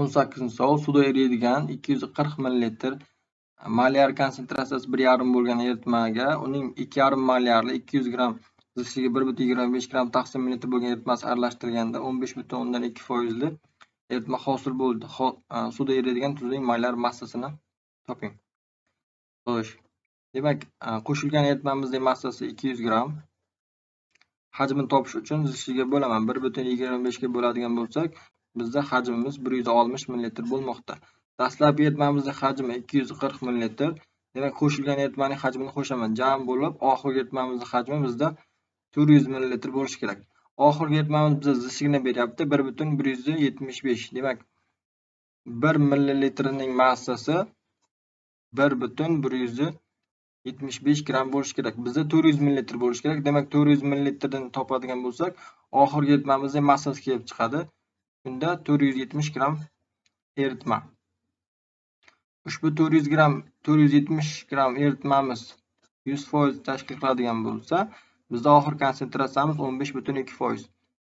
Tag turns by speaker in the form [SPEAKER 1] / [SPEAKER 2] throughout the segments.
[SPEAKER 1] o'n sakkizinchi savol suvda eriydigan ikki yuz qirq millilitr konsentratsiyasi bir yarim bo'lgan eritmaga uning ikki yarim malyarli ikki yuz gramm zichligi bir butun yigirma besh gramm taqsim millilitr bo'lgan eritmasi aralashtirilganda o'n besh butun o'ndan ikki foizli eritma hosil bo'ldi. Suvda eriydigan tuzning molyar massasini toping. Xo'sh demak qo'shilgan eritmamizning massasi ikki yuz gramm hajmini topish uchun zichligi bo'laman. Bir butun yigirma beshga bo'ladigan bo'lsak bizda hajmimiz 160 ml bo'lmoqda. Dastlabki eritmamizning hajmi 240 ml. demak qo'shilgan eritmaning hajmini qo'shaman. Jam bo'lib oxirgi eritmamizning hajmi bizda 400 ml bo'lishi kerak. Oxirgi eritmamiz bizga zichligini beryapti. 1.175. Demak, 1 ml ning massasi 1.175 gram bo'lishi kerak. Bizda 400 ml bo'lishi kerak. Demak 400 ml dan topadigan bo'lsak oxirgi eritmamizning massasi kelib chiqadi. Bunda 470 gramm eritma. Ushbu 400 gramm 470 gramm eritmamiz 100% tashkil qiladigan bo'lsa, bizda oxir konsentratsiyamiz 15.2%.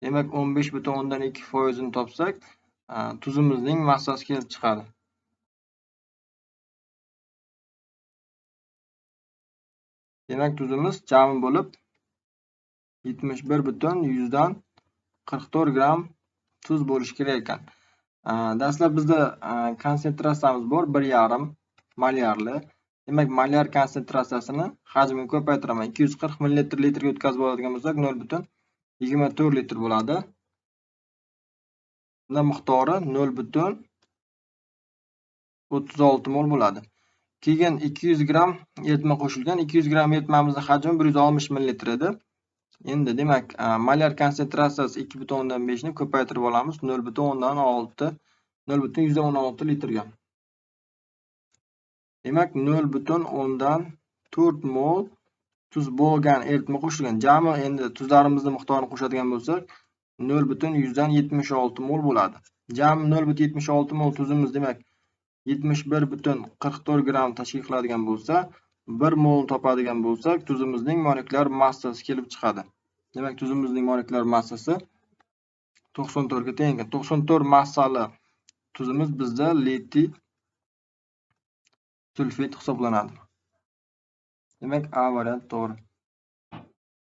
[SPEAKER 1] Demak, 15.2% ni topsak, tuzimizning massasi kelib chiqadi. Demak, tuzimiz jami bo'lib 71.100 dan 44 gramm tuz bo'lishi kerak ekan. Dastlab bizda konsentratsiyamiz bor bir yarim malyarli. Demak malyar konsentratsiyasini hajmini ko'paytiraman. ikki yuz qirq millilitr litrga o'tkazib oladigan bo'lsak nol butun yigirma to'rt litr bo'ladi. Bunda miqdori nol butun o'ttiz olti mol bo'ladi. Keyin ikki yuz gramm eritma qo'shilgan ikki yuz gramm eritmamizni hajmi bir yuz oltmish millilitr edi. Endi demak, e, malyar konsentratsiyasi 2.5 ni ko'paytirib olamiz 0.6 0.116 litrga. Demak, 0.4 mol tuz bo'lgan eritma qo'shilgan. Jami endi tuzlarimizni miqdorini qo'shadigan bo'lsak, 0.176 mol bo'ladi. Jami 0.76 mol tuzimiz demak 71.44 gramm tashkil qiladigan bo'lsa, bir mol topadigan bo'lsak tuzimizning molekulyar massasi kelib chiqadi. Demak tuzimizning molekulyar massasi 94 ga teng ekan to'qson to'rt massali tuzimiz bizda litiy sulfid hisoblanadi. Demak a variant to'g'ri.